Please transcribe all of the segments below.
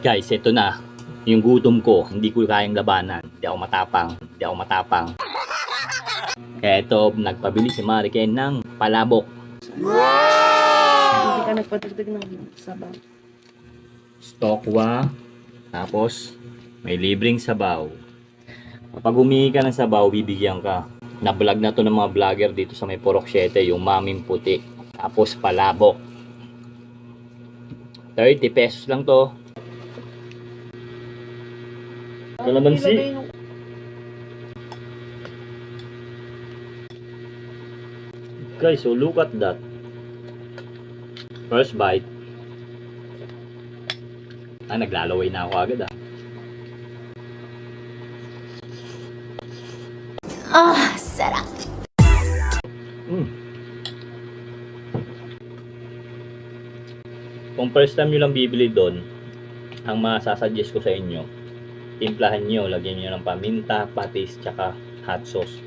Guys, ito na. Yung gutom ko, hindi ko kayang labanan. Hindi ako matapang. Hindi ako matapang. Kaya ito, nagpabili si Mariken ng palabok. Hindi ka nagpadagdag ng sabaw. Stokwa. Tapos, may libreng sabaw. Kapag humingi ka ng sabaw, bibigyan ka. Na-vlog na to ng mga vlogger dito sa may Porok 7, yung maming puti. Tapos palabok. 30 pesos lang to. Kalamansi. Guys, so look at that. First bite. Ah, naglalaway na ako agad ah. Ah, sarap. Mm. Kung first time nyo lang bibili doon, ang masasuggest ko sa inyo, timplahan nyo, lagyan nyo ng paminta, patis, tsaka hot sauce.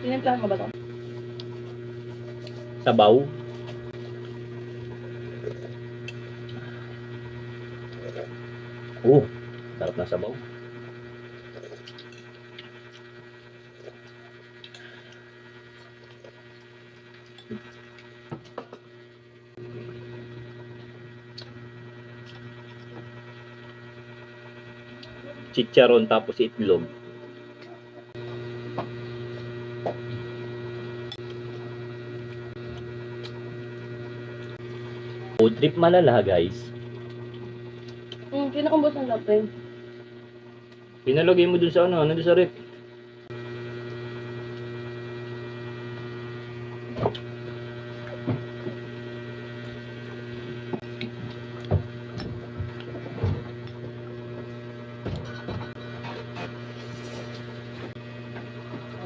Tinimplahan mo ba ito? Sabaw. Oh, sarap na sabaw. Chicharon tapos itlog. Food trip malala guys. Hmm, kinakambos ng lapin. Pinalagay mo dun sa ano, nandun sa rep.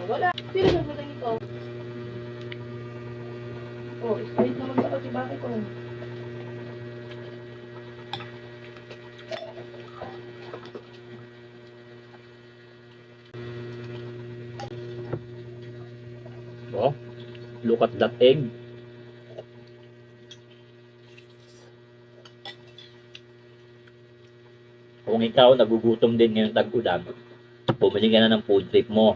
wala. Sino sa sa ito? Oh, straight naman sa kasi bakit ko. Oh, look at that egg. Kung ikaw nagugutom din ngayon tag-ulan, bumili ka na ng food trip mo.